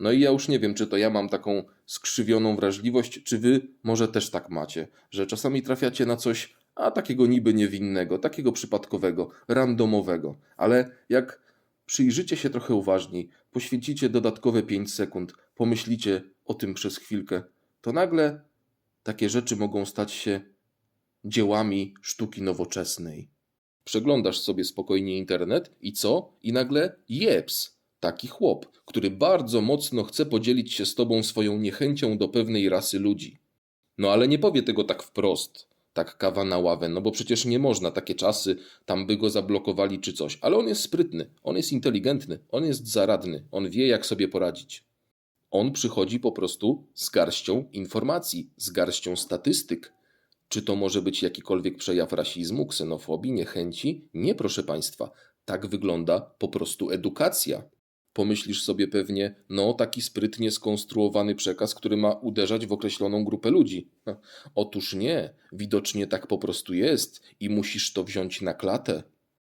No i ja już nie wiem, czy to ja mam taką skrzywioną wrażliwość, czy wy może też tak macie, że czasami trafiacie na coś, a takiego niby niewinnego, takiego przypadkowego, randomowego, ale jak przyjrzycie się trochę uważniej, poświęcicie dodatkowe 5 sekund, pomyślicie o tym przez chwilkę, to nagle takie rzeczy mogą stać się dziełami sztuki nowoczesnej. Przeglądasz sobie spokojnie internet i co? I nagle jeps, taki chłop, który bardzo mocno chce podzielić się z tobą swoją niechęcią do pewnej rasy ludzi. No ale nie powie tego tak wprost, tak kawa na ławę, no bo przecież nie można, takie czasy, tam by go zablokowali czy coś. Ale on jest sprytny, on jest inteligentny, on jest zaradny, on wie jak sobie poradzić. On przychodzi po prostu z garścią informacji, z garścią statystyk. Czy to może być jakikolwiek przejaw rasizmu, ksenofobii, niechęci? Nie, proszę Państwa. Tak wygląda po prostu edukacja. Pomyślisz sobie pewnie, no taki sprytnie skonstruowany przekaz, który ma uderzać w określoną grupę ludzi. Otóż nie, widocznie tak po prostu jest i musisz to wziąć na klatę.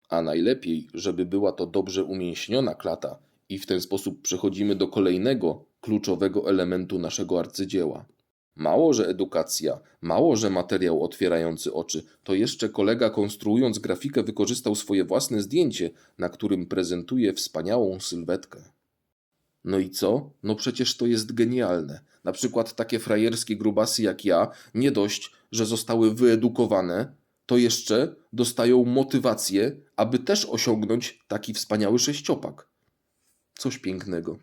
A najlepiej, żeby była to dobrze umięśniona klata, i w ten sposób przechodzimy do kolejnego kluczowego elementu naszego arcydzieła. Mało, że edukacja, mało, że materiał otwierający oczy, to jeszcze kolega konstruując grafikę wykorzystał swoje własne zdjęcie, na którym prezentuje wspaniałą sylwetkę. No i co? No przecież to jest genialne. Na przykład takie frajerskie grubasy jak ja, nie dość, że zostały wyedukowane, to jeszcze dostają motywację, aby też osiągnąć taki wspaniały sześciopak. Coś pięknego.